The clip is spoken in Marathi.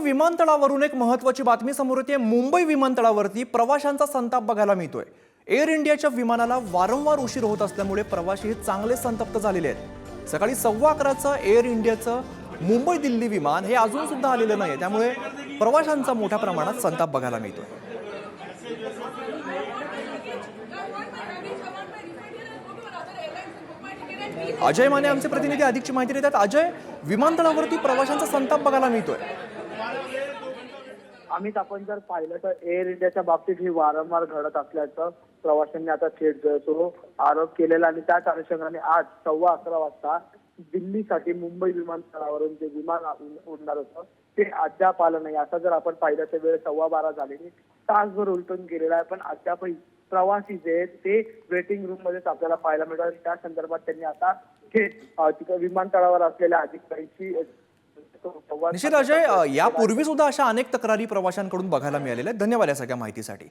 विमानतळावरून एक महत्वाची बातमी समोर येते. मुंबई विमानतळावरती प्रवाशांचा संताप बघायला मिळतोय. एअर इंडियाच्या विमानाला वारंवार उशीर होत असल्यामुळे प्रवाशी हे चांगले संतप्त झालेले आहेत. सकाळी सव्वा अकराचं एअर इंडियाचं मुंबई दिल्ली विमान हे अजून सुद्धा आलेलं नाही त्यामुळे प्रवाशांचा मोठ्या प्रमाणात संताप बघायला मिळतोय. अजय माने आमचे प्रतिनिधी अधिकची माहिती देतात. अजय विमानतळावरती प्रवाशांचा संताप बघायला मिळतोय. आम्ही आपण जर पाहिलं तर एअर इंडियाच्या बाबतीत ही वारंवार घडत असल्याचं प्रवाशांनी आता थेट सुरू आरोप केलेला आणि त्याच अनुषंगाने आज सव्वा अकरा वाजता दिल्लीसाठी मुंबई विमानतळावरून जे विमान उडणार होतं ते अद्याप आलं नाही. आता जर आपण पाहिलं तर वेळ सव्वा बारा झालेली तासभर उलटून गेलेला आहे. पण अद्यापही प्रवासी जे आहेत ते वेटिंग रूम मध्येच आपल्याला पाहायला मिळतात. त्या संदर्भात त्यांनी आता थेट तिथं विमानतळावर असलेल्या अधिकाऱ्यांशी निश्चित अजय यापूर्वी सुद्धा अशा अनेक तक्रारी प्रवाशांकडून बघायला मिळालेल्या आहेत. धन्यवाद या सगळ्या माहितीसाठी.